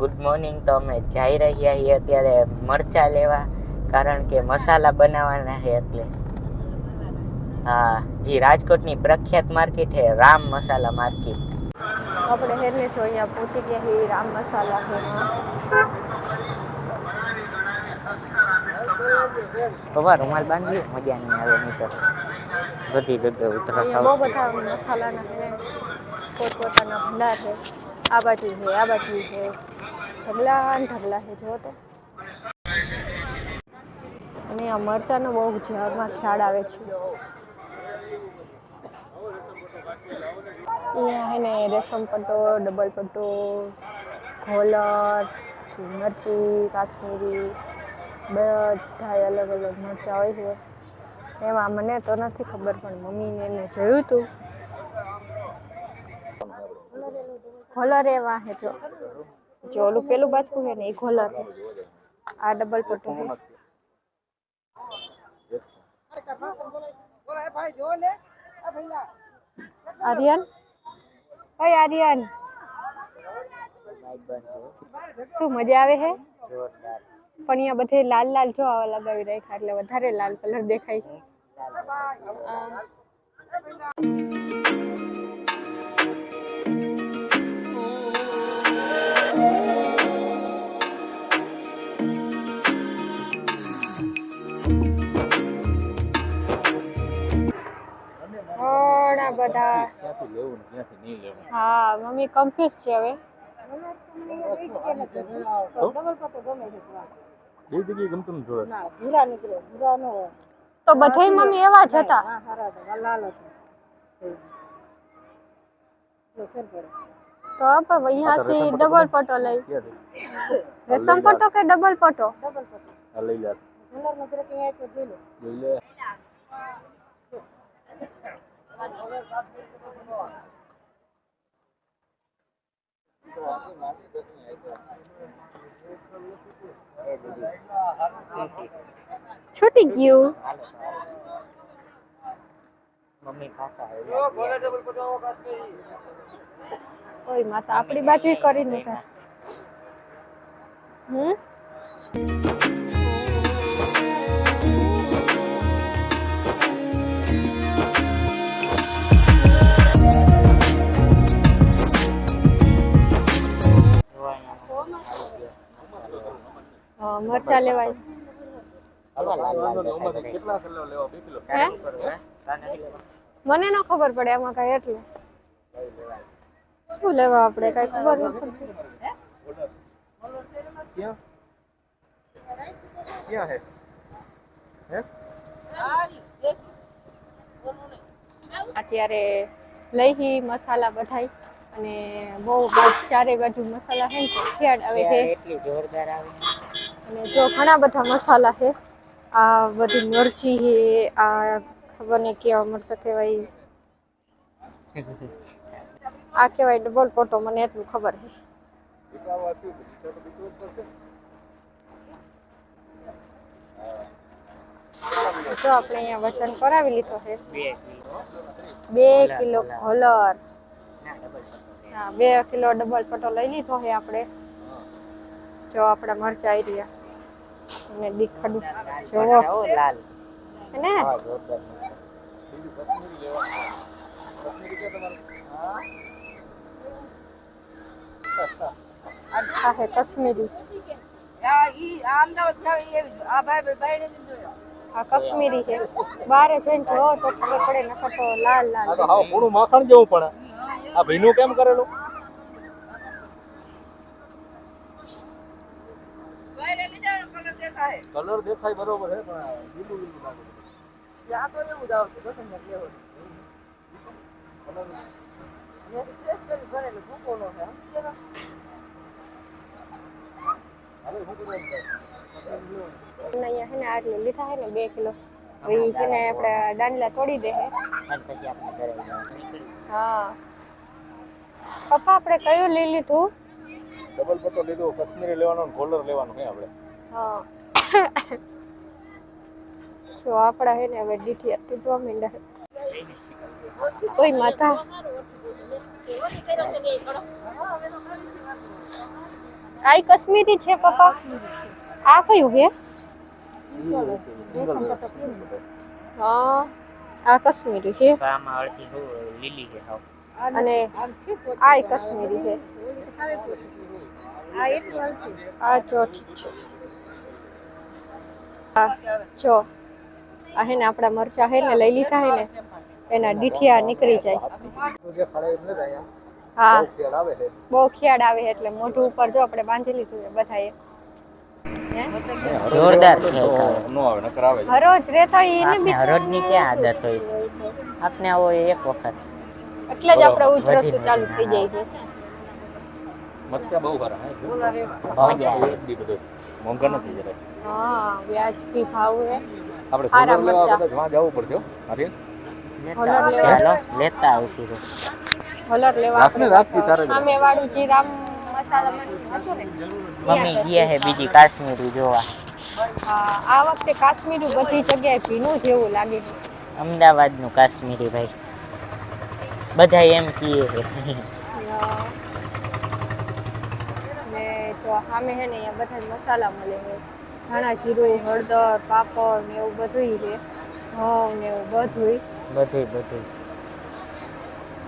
Good morning તો અમે જઈ રહ્યા છીએ અત્યારે મરચા લેવા કારણ કે મસાલા બનાવવાના છે એટલે. હા જી રાજકોટની પ્રખ્યાત માર્કેટ છે રામ મસાલા માર્કેટ. આપણે હેરને જો અહીંયા પહોંચી ગયા છીએ રામ મસાલા ઘરમાં રૂમાલ બાંધી મજા નહીં આવે નહીં તો. બધી જગ્યાએ ઉતરસ બહુ બધા મસાલાના પોતપોતાના ભંડાર છે. આ બાજુ છે આ બાજુ છે. ઢગલા ને ઢગલા છે જો તો. અને આ મરચાંનો બહુ ઝાડમાં ખ્યાલ આવે છે. અહીંયા હે ને રેશમ પટ્ટો, ડબલ પટ્ટો, ઘોલર પછી મરચી, કાશ્મીરી બધા અલગ અલગ મરચાં હોય છે. એમાં મને તો નથી ખબર, પણ મમ્મીને એને જોયું હતું ઘોલર એવા હે જો. જો ઓલું પેલું બાજુ છે ને એ ઘોલર છે. આ ડબલ પટ્ટો છે. આર્યન? ઓય આર્યન. શું મજા આવે છે જોરદાર. પણ અહીંયા બધે લાલ લાલ જો આવા લગાવી રાખ્યા એટલે વધારે લાલ કલર દેખાય. ક્યાંથી લેવું ક્યાંથી નહીં લેવું. હા મમ્મી કન્ફ્યુઝ છે હવે. બે તો બધે મમ્મી એવા જ હતા. તો અહીંયા થી ડબલ પટો લઈ. રેશમ પટો કે ડબલ પટો લઈ લે નંબર નંબર કે અહીંયા તો જોઈ લો. જોઈ લે છૂટી ગયું મમ્મી પાછા ઓય માતા આપણી બાજુ કરી નતા હમ? મરચા લેવાય. મને ન ખબર પડે એમાં કઈ એટલે. શું લેવા આપણે કઈ ખબર ન હે? અત્યારે લઈ મસાલા બધાય અને બહુ ચારે બાજુ મસાલા હે ને આવે છે એટલી જોરદાર આવે? અને જો ઘણા બધા મસાલા છે આ બધી મરચી છે આ ખબર નહીં કેવા મરચાં કહેવાય. આ કહેવાય ડબલ પોટો મને એટલું ખબર છે. જો આપણે અહીંયા વજન કરાવી લીધો છે. બે કિલો. બે કિલો ઘોલર ના ડબલ હા બે કિલો ડબલ પટો લઈ લીધો છે આપણે. જો આપણા મરચા આવી રહ્યા. તમને દીખડું. જોવો. લાલ. હે ને? હા જોરદાર. આ છે કશ્મીરી. આ કશ્મીરી છે બારે જઈને જો તો ખબર પડે નકર તો લાલ લાલ. આ તો હા પૂરું માખણ જેવું પણ. આ ભીનું કેમ કરેલું? કલર દેખાય બરોબર હે પણ લીલું લીલું લાગે હાલો, શું કરવાનું થાય? અને અહીંયા છે ને આટલું લીધા હે ને બે કિલો. એને આપણે દાંડલા તોડી દે પછી આપણે ઘરે હા. પપ્પા આપણે કયું લઈ લીધું? ડબલ પટ્ટો લીધો કશ્મીરી લેવાનો કોલર લેવાનો છે આપણે. હા. જો આપણા હે ને હવે ડીઠી તૂટવા માંડ્યા છે ઓય માતા. આ કશ્મીરી છે પપ્પા. આ કયું છે હા આ કશ્મીરી છે હું. લીલી અને આ કશ્મીરી છે. આ ઠીક છે. આ જો. આ હે ને આપણા મરચા હે ને લઈ લીધા હે ને એના ડીઠિયા નીકળી જાય. હા બહુ ખ્યાડ આવે એટલે મોઢું ઉપર જો આપણે બાંધી લીધું છે બધાએ. જોરદાર છે. નો આવે નકર આવે. હરોજ રહેતા હોય એને આપને હરોજની ક્યાં બી આદત હોય? આપને આવો એક વખત. એટલે જ આપણે ઉધરસું ચાલુ થઈ જાય છે. મરચા બહુ ખરા હે. એક બી બધું મોંઘા નથી જરાય હા વ્યાજબી ભાવ હે આપણે સારા ખબર લેવા. કદાચ વાં જવું પડશે હો. આર્યન. લેતા આવશે, તો. હોલર લેવા રાખને રાખતી તારે. સામે વાળું જે રામ મસાલામાં હતું ને મમ્મી ગયા હે બીજી કાશ્મીરી જોવા હા આ વખતે કાશ્મીરી બધી જગ્યાએ ભીનું જેવું લાગે છે અમદાવાદનું કાશ્મીરી ભાઈ બધા એમ કીએ છે જો સામે છે ને અહીંયા બધા જ મસાલા મળે છે. ધાણા જીરું હળદર પાપડ ને એવું બધું છે. ઘઉં ને એવું બધું બધું બધું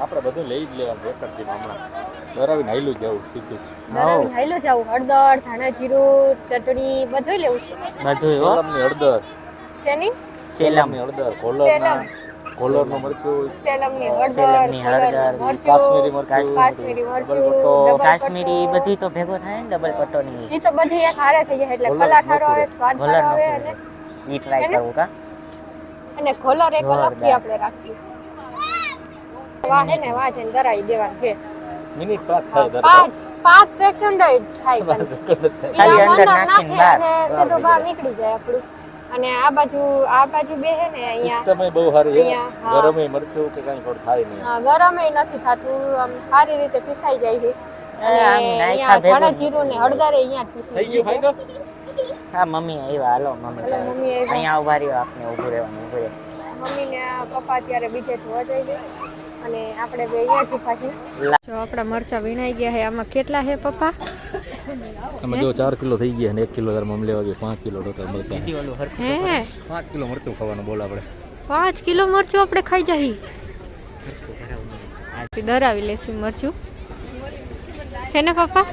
આપણે બધું લઈ જ લેવાનું એક જ હમણાં. ડરાવીને હાલ્યું જવું સીધું જ. દરાવીને હાઈલો જાવું હળદર ધાણા જીરું ચટણી બધું લેવું છે. બધું હળદર શેની સેલમ કોલમની હળદર કોલરના કોલરનું મરચું સેલમની હળદર હળદર, કાશ્મીરી મરચું કાશ્મીરી મરચું કાશ્મીરી બધી તો ભેગો થાય ને ડબલ પટ્ટોની ઈ તો બધી એક હારે થઈ જાય એટલે કલર સારો આવે સ્વાદ સારો આવે અને ઈ ટ્રાય? કરવું કા? અને કોલર એક અલગથી. આપણે રાખશું. વાહ ને વાહ ને દરાઈ દેવાનું છે. મિનિટ પાંચ થાય પાંચ પાંચ સેકન્ડ જ થાય પાંચ સેકન્ડ થાય. અંદર નાખીને બહાર. સીધો બહાર નીકળી જાય આપણું. અને આ બાજુ આ બાજુ બે હે ને અહીંયા સિસ્ટમ બહુ સારી છે. અહીંયા, હા. મરચું કે કાંઈ પણ થાય નહીં. હા, ગરમે નથી થાતું આમ સારી રીતે પીસાઈ જાય છે. અને અહીંયા ઘણા જીરું ને હળદર અહીંયા જ પીસી થઈ ગયું દઈએ છે. હા મમ્મી આવ્યા. Hello mummy. અહીંયા ઊભા રહ્યો. આપને ઊભું રહેવાનું ઊભું રહે. મમ્મી ને પપ્પા અત્યારે બીજે જોવા જાય છે. અને આપણે બે અહીંયા જ પાછી જો આપણા મરચા વીણાઈ ગયા છે. આમાં કેટલા છે પપ્પા? આમાં જો ચાર કિલો થઈ ગયા ને એક કિલો તાર મમ લેવા ગયો પાંચ કિલો ટોટલ હે પાંચ કિલો મરચું ખાવાનું બોલ આપણે. પાંચ કિલો મરચું આપણે ખાઈ જઈ ડરાવી લેશું મરચું. છે ને પપ્પા.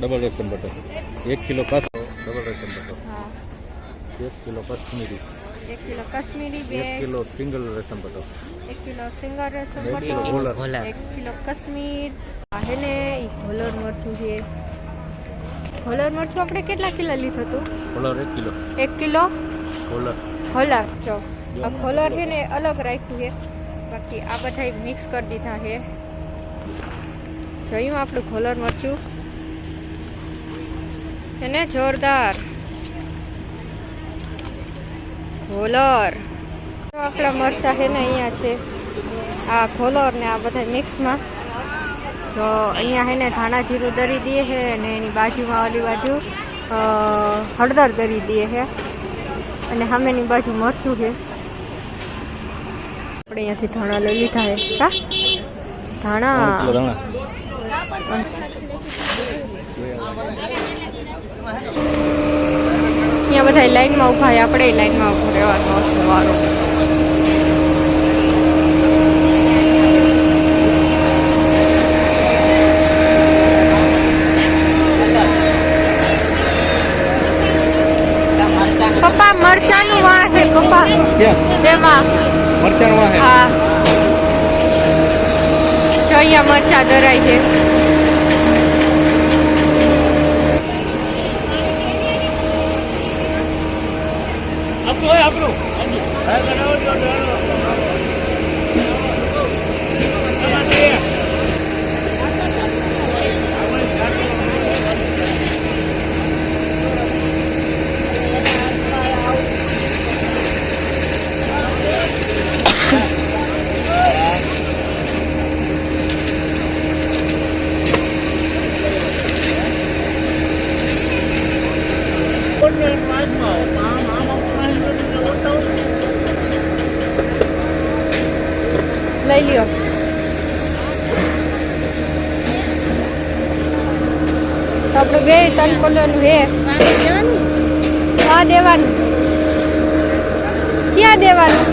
Double ration butter. એક કિલો કસ ડબલ રેશન બટર. હા. એક કિલો કશ્મીરી એક કિલો કશ્મીરી બે એક કિલો સિંગલ રેશન બટર. એક કિલો સિંગલ ઘોલર. ઘોલર. એક કિલો કાશ્મીર. હે ને એ ઘોલર મરચું છે. ઘોલર મરચું આપણે કેટલા કિલો લીધું હતું? કોલર એક કિલો. એક કિલો? કોલર. ખોલર જો. આ ખોલર છે ને અલગ રાખ્યું છે. બાકી આ બધા મિક્સ કરી દીધા છે. જોયું આપણું ખોલર મરચું? એને જોરદાર. ખોલર આપણા મરચા છે ને અહીંયા છે. આ ખોલર ને આ બધા મિક્સમાં તો અહીંયા છે ને ધાણા જીરું દરી દઈએ છે અને એની બાજુમાં ઓલી બાજુ હળદર દરી દઈએ છે અને સામેની બાજુ મરચું છે. આપણે અહીંયાથી ધાણા લઈ લીધા છે કા? ધાણા. અહીંયા બધા લાઈનમાં ઊભા છે આપણે લાઈનમાં ઊભું રહેવાનું હશે વારો. પપ્પા મરચાનું વાહ છે પપ્પા. એમાં. મરચાં વાહ હા. જો અહીંયા મરચા દરાય છે. આપણું. હોય આપણું તો આપણે બે ત્રણ કલરનું હે હા દેવાનું. ક્યાં દેવાનું?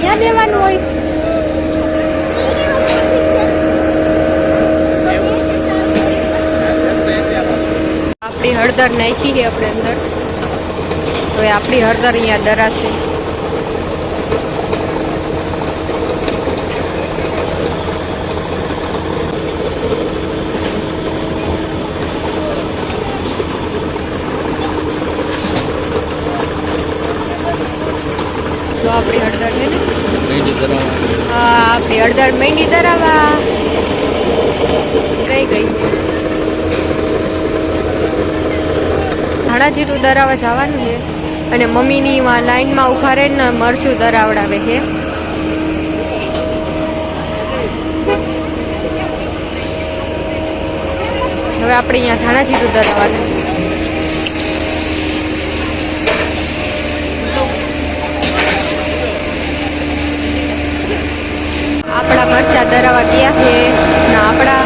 ક્યાં દેવાનું હોય. આપણી હળદર નાખી છે આપણે અંદર. હવે આપણી હળદર અહીંયા દરાશે જો આપણી હળદર છે ને હા હળદર મહેંદી ધરાવા. રહી ગઈ. ધાણા જીરું દરાવા જવાનું છે. અને મમ્મીની લાઈનમાં ઊભા રહીને મરચું દરાવડાવે છે. હવે આપણે અહીંયા ધાણા જીરું દરાવવાનું આપણા મરચા દરાવા ગયા છે ના આપણા